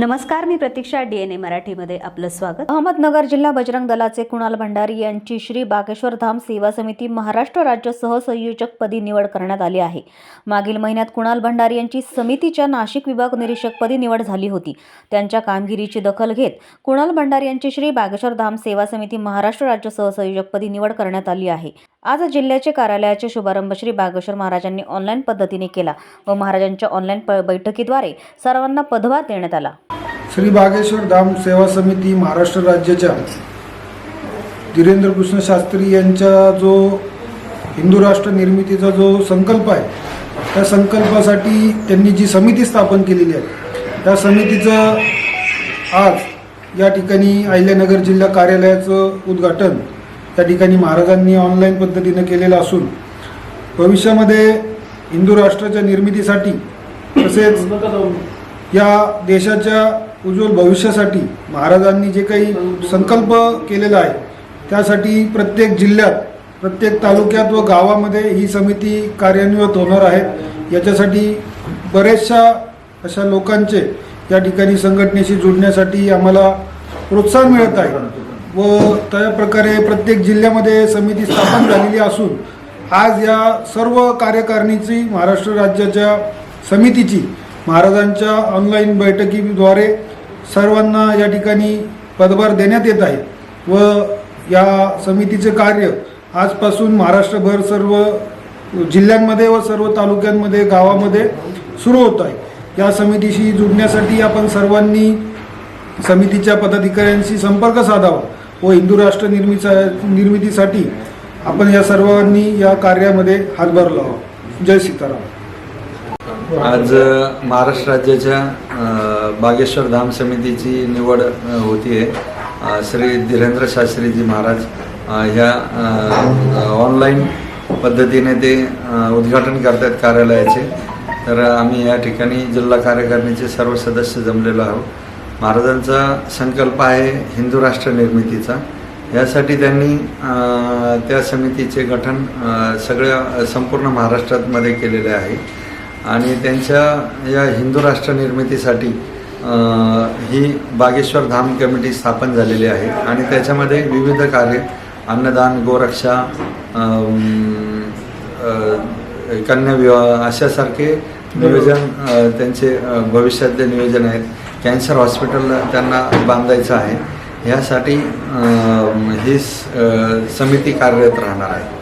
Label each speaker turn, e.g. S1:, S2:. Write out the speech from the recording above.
S1: नमस्कार मी प्रतीक्षा डीएनए मराठीमध्ये आपलं स्वागत. अहमदनगर जिल्हा बजरंग दलाचे कुणाल भंडारी यांची श्री बागेश्वर धाम सेवा समिती महाराष्ट्र राज्य सहसंयोजकपदी निवड करण्यात आली आहे. मागील महिन्यात कुणाल भंडारी यांची समितीच्या नाशिक विभाग निरीक्षकपदी निवड झाली होती. त्यांच्या कामगिरीची दखल घेत कुणाल भंडारी यांची श्री बागेश्वर धाम सेवा समिती महाराष्ट्र राज्य सहसंयोजकपदी निवड करण्यात आली आहे. आज जिल्ह्याचे कार्यालयाचे शुभारंभ श्री बागेश्वर महाराजांनी ऑनलाईन पद्धतीने केला व महाराजांच्या ऑनलाईन प- बैठकीद्वारे सर्वांना पदभार देण्यात आला.
S2: श्री बागेश्वर धाम सेवा समिती महाराष्ट्र राज्याच्या धीरेंद्र कृष्ण शास्त्री यांचा जो हिंदू राष्ट्र निर्मितीचा जो संकल्प आहे त्या संकल्पासाठी त्यांनी जी समिती स्थापन केलेली आहे त्या समितीचं आज या ठिकाणी अहिल्यानगर जिल्हा कार्यालयाचं उद्घाटन त्या ठिकाणी महाराजांनी ऑनलाईन पद्धतीनं केलेलं असून भविष्यामध्ये हिंदू राष्ट्राच्या निर्मितीसाठी तसेच या देशाच्या उज्ज्वल भविष्यासाठी महाराजांनी जे काही संकल्प केलेला आहे त्यासाठी प्रत्येक जिल्ह्यात प्रत्येक तालुक्यात व गावामध्ये ही समिती कार्यान्वित होणार आहे. याच्यासाठी बरेचशा अशा लोकांचे या ठिकाणी संघटनेशी जुडण्यासाठी आम्हाला प्रोत्साहन मिळत आहे. व त्या प्रकारे प्रत्येक जिल्ह्यामध्ये समिती स्थापन झालेली असून आज या सर्व कार्यकारिणीची महाराष्ट्र राज्याच्या समितीची महाराजांच्या ऑनलाईन बैठकीद्वारे सर्वांना या ठिकाणी पदभार देण्यात येत आहे व या समितीचे कार्य आजपासून महाराष्ट्रभर सर्व जिल्ह्यांमध्ये व सर्व तालुक्यांमध्ये गावामध्ये सुरू होत आहे. या समितीशी जुडण्यासाठी आपण सर्वांनी समितीच्या पदाधिकाऱ्यांशी संपर्क साधावा. व हिंदू राष्ट्र निर्मिचा निर्मितीसाठी आपण या सर्वांनी या कार्यामध्ये हातभार लावा जय सीताराम.
S3: आज महाराष्ट्र राज्याच्या बागेश्वर धाम समितीची निवड होती आहे श्री धीरेंद्र शास्त्रीजी महाराज ह्या ऑनलाईन पद्धतीने ते उद्घाटन करतात कार्यालयाचे. तर आम्ही या ठिकाणी जिल्हा कार्यकारिणीचे सर्व सदस्य जमलेलो आहोत. महाराजांचा संकल्प आहे हिंदू राष्ट्र निर्मितीचा. यासाठी त्यांनी त्या समितीचे गठन सगळ्या संपूर्ण महाराष्ट्रामध्ये केलेले आहे. आणि त्यांच्या या हिंदू राष्ट्र निर्मितीसाठी ही बागेश्वर धाम कमिटी स्थापन झालेली आहे. आणि त्याच्यामध्ये विविध कार्य अन्नदान गोरक्षा कन्याविवाह अशासारखे नियोजन त्यांचे भविष्यातले नियोजन आहेत. कॅन्सर हॉस्पिटल त्यांना बांधायचं आहे. ह्यासाठी ही समिती कार्यरत राहणार आहे.